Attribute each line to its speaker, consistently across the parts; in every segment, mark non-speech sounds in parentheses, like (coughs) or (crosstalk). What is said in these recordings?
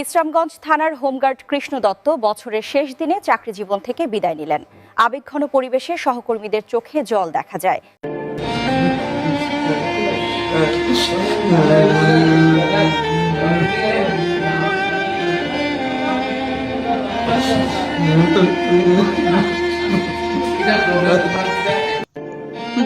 Speaker 1: বিশ্রামগঞ্জ থানার হোমগার্ড কৃষ্ণ দত্ত বছরের শেষ দিনে চাকরি জীবন থেকে বিদায় নিলেন। আবেগঘন পরিবেশে সহকর্মীদের চোখে জল দেখা যায়।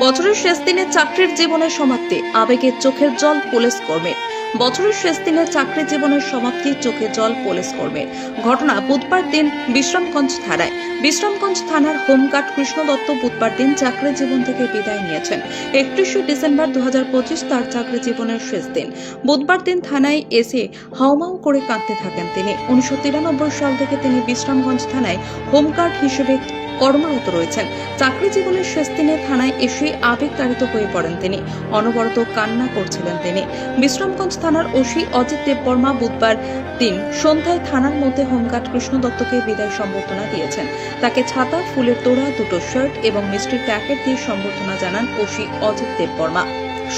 Speaker 2: বছরের শেষ দিনে চাকরির জীবনের সমাপ্তি আবেগের চোখের জল পুলিশ কর্মীর। বছরের শেষ দিনে চাকরি জীবনের সমাপ্তি চোখে জল পুলিশ কর্মীর ঘটনা বুধবার দিন বিশ্রামগঞ্জ থানায়। বিশ্রামগঞ্জ থানার হোমগার্ড কৃষ্ণ দত্ত বুধবার দিন চাকরি জীবন থেকে বিদায় নিয়েছেন। একত্রিশে ডিসেম্বর দু হাজার পঁচিশ তার চাকরি জীবনের শেষ দিন। বুধবার দিন থানায় এসে হাউমাউ করে কাঁদতে থাকেন তিনি। উনিশশো তিরানব্বই সাল থেকে তিনি বিশ্রামগঞ্জ থানায় হোমগার্ড হিসেবে কর্মরত রয়েছেন। চাকরি জীবনের শেষ দিনে থানায় এসে আবেগতাড়িত হয়ে পড়েন তিনি। অনবরত কান্না করছিলেন তিনি। বিশ্রামগঞ্জ থানার ওসি অজিত দেববর্মা বুধবার দিন সন্ধ্যায় থানার মধ্যে হোমগার্ড কৃষ্ণ দত্তকে বিদায় সম্বর্ধনা দিয়েছেন। তাকে ছাতা, ফুলের তোড়া, দুটো শার্ট এবং মিষ্টির প্যাকেট দিয়ে সম্বর্ধনা জানান ওসি অজিত দেববর্মা।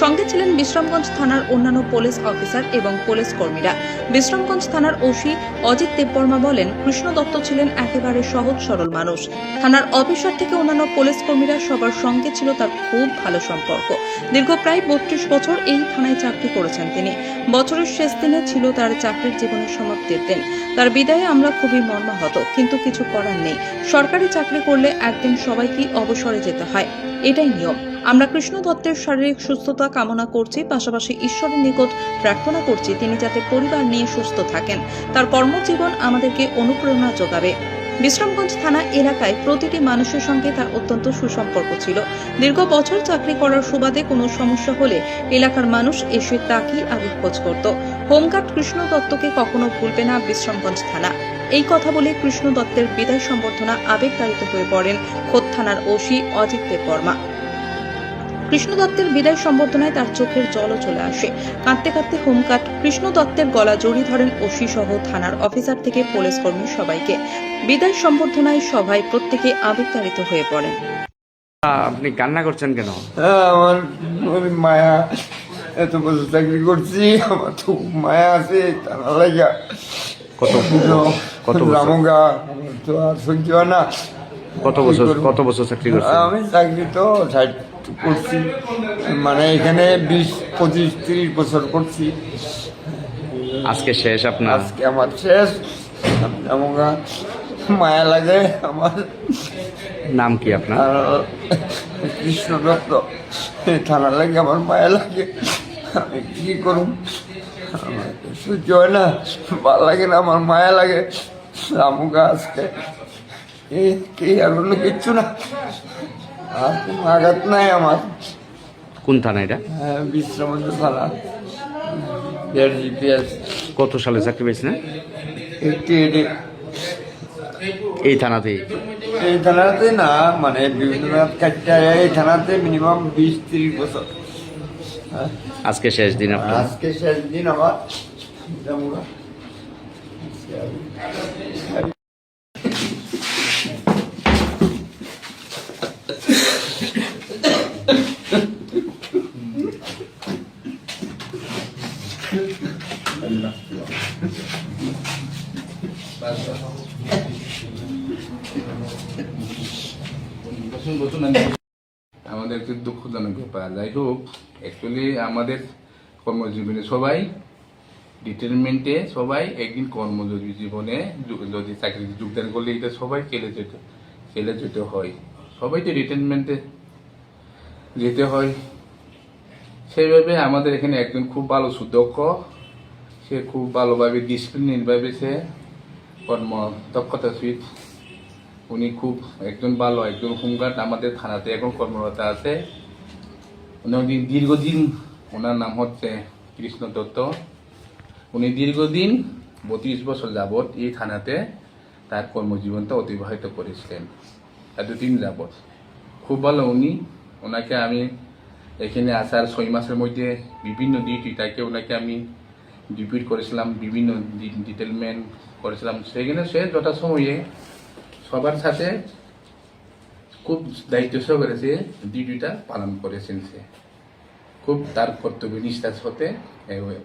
Speaker 2: সঙ্গে ছিলেন বিশ্রামগঞ্জ থানার অন্যান্য পুলিশ অফিসার এবং পুলিশ কর্মীরা। বিশ্রামগঞ্জ থানার ওসি অজিত দেববর্মা বলেন, কৃষ্ণ দত্ত ছিলেন একেবারে সহজ সরল মানুষ। থানার অফিসার থেকে অন্যান্য পুলিশ কর্মীরা সবার সঙ্গে ছিল তার খুব ভালো সম্পর্ক। দীর্ঘ প্রায় বত্রিশ বছর এই থানায় চাকরি করেছেন তিনি। বছরের শেষ দিনে ছিল তার চাকরির জীবনের সমাপ্তির দিন। তার বিদায়ে আমরা খুবই মর্মাহত, কিন্তু কিছু করার নেই। সরকারি চাকরি করলে একদিন সবাইকেই অবসরে যেতে হয়। এটাই নিয়ম। আমরা কৃষ্ণ দত্তের শারীরিক সুস্থতা কামনা করছি, পাশাপাশি ঈশ্বরের নিকট প্রার্থনা করছি তিনি যাতে পরিবার নিয়ে সুস্থ থাকেন। তার কর্মজীবন আমাদেরকে অনুপ্রেরণা যোগাবে। বিশ্রামগঞ্জ থানা এলাকায় প্রতিটি মানুষের সঙ্গে তার অত্যন্ত সুসম্পর্ক ছিল। দীর্ঘ বছর চাকরি করার সুবাদে কোনো সমস্যা হলে এলাকার মানুষ এসে তাকেই আগে খোঁজ করত। হোমগার্ড কৃষ্ণ দত্তকে কখনো ভুলবে না বিশ্রামগঞ্জ থানা। এই কথা বলে কৃষ্ণ দত্তের বিদায় সম্বর্ধনা আবেগতাড়িত হয়ে পড়েন খোদ থানার ওসি অজিত দেববর্মা কৃষ্ণ দত্তের বিদায় সম্বর্ধনায় তার চোখের জলও চলে আসে। কাঁদতে কাঁদতে হোমকাট কৃষ্ণ দত্তের গলা জড়িয়ে ধরেন ওসি সহ থানার অফিসার থেকে পুলিশ কর্মী সবাইকে। বিদায় সম্বর্ধনায় সভায় প্রত্যেকে আবেগতাড়িত হয়ে পড়েন।
Speaker 3: আপনি কান্না করছেন কেন?
Speaker 4: আমার ওই মায়া এত বছর চাকরি করছি আমার তো খুব মায়া আছে তারা লাগা
Speaker 3: কত কত বছর?
Speaker 4: রামগা তো আর সহ্য না।
Speaker 3: কত বছর? কত বছর চাকরি করছেন?
Speaker 4: আমি চাকরি তো ষাট করছি। মানে এখানে বিশ পঁচিশ তিরিশ বছর করছি।
Speaker 3: আজকে শেষ আপনার?
Speaker 4: আজকে আমার শেষ। মায়া লাগে আমার।
Speaker 3: নাম কি আপনার?
Speaker 4: কৃষ্ণ দত্ত থানা লাগে আমার মায়া লাগে। আমি কি করুম? তো সহ্য হয় না। ভালো লাগে না আমার মায়া লাগে। রামুকা আজকে। এই কি আর অন্য কিচ্ছু না। আর কোনো আঘাত নাই আমার।
Speaker 3: কোন থানা এটা?
Speaker 4: হ্যাঁ, বিশ্রামন্ত থানা। জিপিএস।
Speaker 3: কত সালে চাকরি পেয়েছেন?
Speaker 4: এটি
Speaker 3: এই থানাতেই?
Speaker 4: এই থানাতে না মানে বিভিন্ন এই থানাতে মিনিমাম বিশ তিরিশ বছর। হ্যাঁ।
Speaker 3: আজকে শেষ দিন আপনার?
Speaker 4: আজকে শেষ দিন আমার।
Speaker 5: আমাদের একটু দুঃখজনক ব্যাপার। যাই হোক অ্যাকচুয়ালি আমাদের কর্মজীবনে সবাই রিটায়ারমেন্টে সবাই একদিন কর্মজীবনে জীবনে যদি চাকরিতে যোগদান করলে এটা সবাই চলে যেতে চলে যেতে হয়। সবাই তো রিটায়ারমেন্টে যেতে হয়। সেইভাবে আমাদের এখানে একজন খুব ভালো সুদক্ষ, সে খুব ভালোভাবে ডিসিপ্লিনভাবে সে কর্ম দক্ষতা সহিত উনি খুব একজন ভালো, একজন হোমগার্ড আমাদের থানাতে এখন কর্মরত আছে। উনি দীর্ঘদিন, ওনার নাম হচ্ছে কৃষ্ণ দত্ত। উনি দীর্ঘদিন বত্রিশ বছর যাবৎ এই থানাতে তার কর্মজীবনটা অতিবাহিত করেছিলেন। এতদিন যাবৎ। খুব ভালো উনি ওনাকে আমি এখানে আসার ছয় মাসের মধ্যে বিভিন্ন ডিউটি তাকে ওনাকে আমি ডিপিট করেছিলাম, বিভিন্ন ডিটেলমেন্ট করেছিলাম। সেখানে সে যথাসময়ে সবার সাথে খুব দায়িত্ব সহকারে সে ডিউটিটা পালন করেছেন সে। খুব তার কর্তব্য নিষ্ঠার সাথে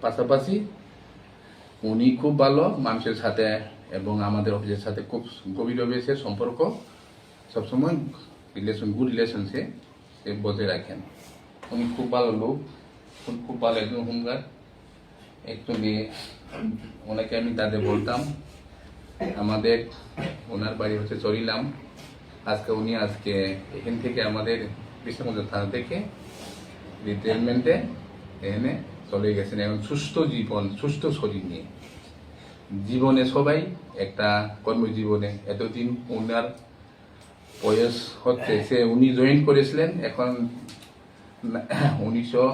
Speaker 5: পাশাপাশি উনি খুব ভালো মানুষের সাথে এবং আমাদের অফিসের সাথে খুব গভীরভাবে সে সম্পর্ক, সবসময় রিলেশন গুড রিলেশনসে সে বজায় রাখেন। উনি খুব ভালো লোক খুব ভালো একজন হোমগার্ড। একচুয়ালি ওনাকে আমি দাদে বলতাম, আমাদের ওনার বাড়ি হচ্ছে চরিলাম। আজকে উনি আজকে এখান থেকে আমাদের বিশ্বমন্দির থানা থেকে রিটায়ারমেন্টে এখানে চলে গেছেন। এবং সুস্থ জীবন, সুস্থ শরীর নিয়ে। জীবনে সবাই একটা কর্মজীবনে এতদিন ওনার বয়স হচ্ছে, সে উনি জয়েন করেছিলেন এখন (coughs) উনিশশো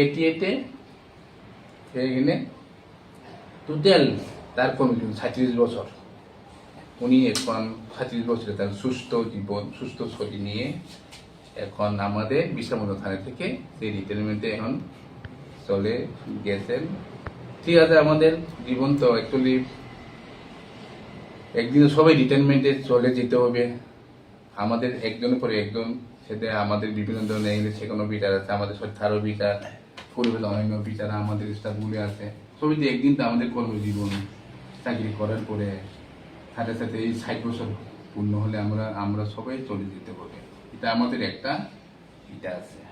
Speaker 5: এইটি এইটে এখানে টোটাল তার কর্মজীবন সাঁত্রিশ বছর। উনি এখন সাঁত্রিশ বছরে তার সুস্থ জীবন, সুস্থ শরীর নিয়ে এখন আমাদের বিশ্রামন্ত থানা থেকে সেই রিটায়ারমেন্টে এখন চলে গেছেন। ঠিক আছে, আমাদের জীবন তো অ্যাকচুয়ালি একদিন সবাই রিটায়ারমেন্টে চলে যেতে হবে। আমাদের একজনের পরে একজন, সেটা আমাদের বিভিন্ন ধরনের ইংলিশ শেখানো বিচার আছে, আমাদের সত্যারও বিচার পরিবেশ অন্যান্য বিচার আমাদের স্টাফগুলি আছে। সবই যে একদিন তো আমাদের কর্মজীবন, চাকরি করার পরে সাথে সাথে এই ষাট বছর পূর্ণ হলে আমরা আমরা সবাই চলে যেতে পারি। এটা আমাদের একটা এটা আছে।